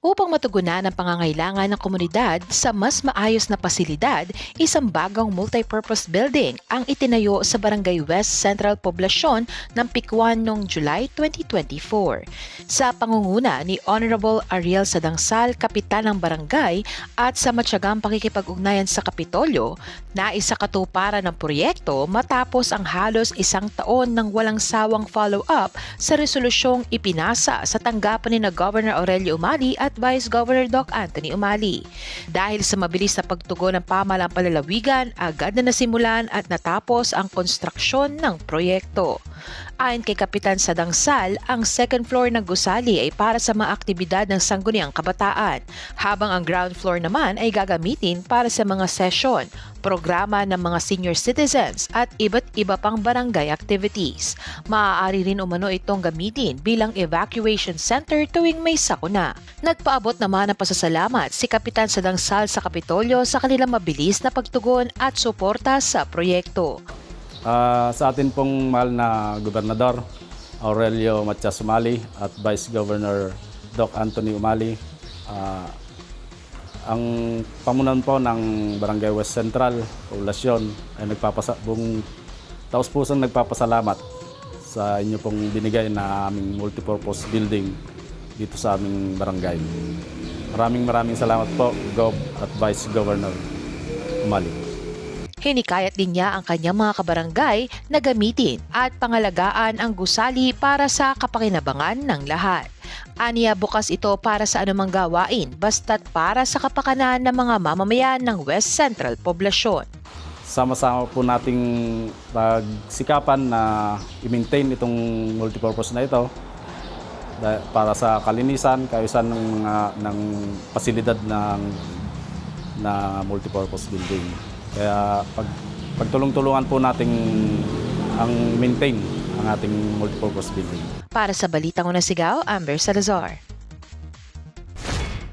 Upang matugunan ang pangangailangan ng komunidad sa mas maayos na pasilidad, isang bagong multipurpose building ang itinayo sa Barangay West Central Poblasyon ng Pikwan noong July 2024. Sa pangunguna ni Honorable Ariel Sadangsal, Kapitan ng Barangay at sa matyagang pakikipag-ugnayan sa Kapitolyo, naisa katuparan ng proyekto matapos ang halos isang taon ng walang sawang follow-up sa resolusyong ipinasa sa tanggapan ni na Governor Aurelio Umali at Vice Governor Doc Anthony Umali. Dahil sa mabilis na pagtugon ng pamalang palalawigan, agad na nasimulan at natapos ang konstruksyon ng proyekto. Ayon kay Kapitan Sadangsal, ang second floor ng gusali ay para sa mga aktibidad ng sangguniang kabataan, habang ang ground floor naman ay gagamitin para sa mga session, programa ng mga senior citizens at iba't iba pang barangay activities. Maaari rin umano itong gamitin bilang evacuation center tuwing may sakuna. Nagpaabot naman ng pasasalamat si Kapitan Sadangsal sa Kapitolyo sa kanilang mabilis na pagtugon at suporta sa proyekto. Ah, sa atin pong mahal na gobernador, Aurelio Matias Umali at Vice Governor Doc Anthony Umali, ah, ang pamunan po ng Barangay West Central, Poblasyon, ay nagpapasa, buong taos pusong nagpapasalamat sa inyo pong binigay na aming multipurpose building dito sa aming barangay. Maraming maraming salamat po, Gov at Vice Governor Umali. Hinikayat din niya ang kanyang mga kabarangay na gamitin at pangalagaan ang gusali para sa kapakinabangan ng lahat. Aniya bukas ito para sa anumang gawain basta't para sa kapakanan ng mga mamamayan ng West Central Poblasyon. sama-sama po nating pagsikapan na i-maintain itong multipurpose na ito para sa kalinisan, kaayusan ng mga ng pasilidad ng na multipurpose building. Kaya pag pagtulong-tulungan po nating ang maintain ang ating multipurpose building. Para sa Balitang Unang Sigaw, Amber Salazar.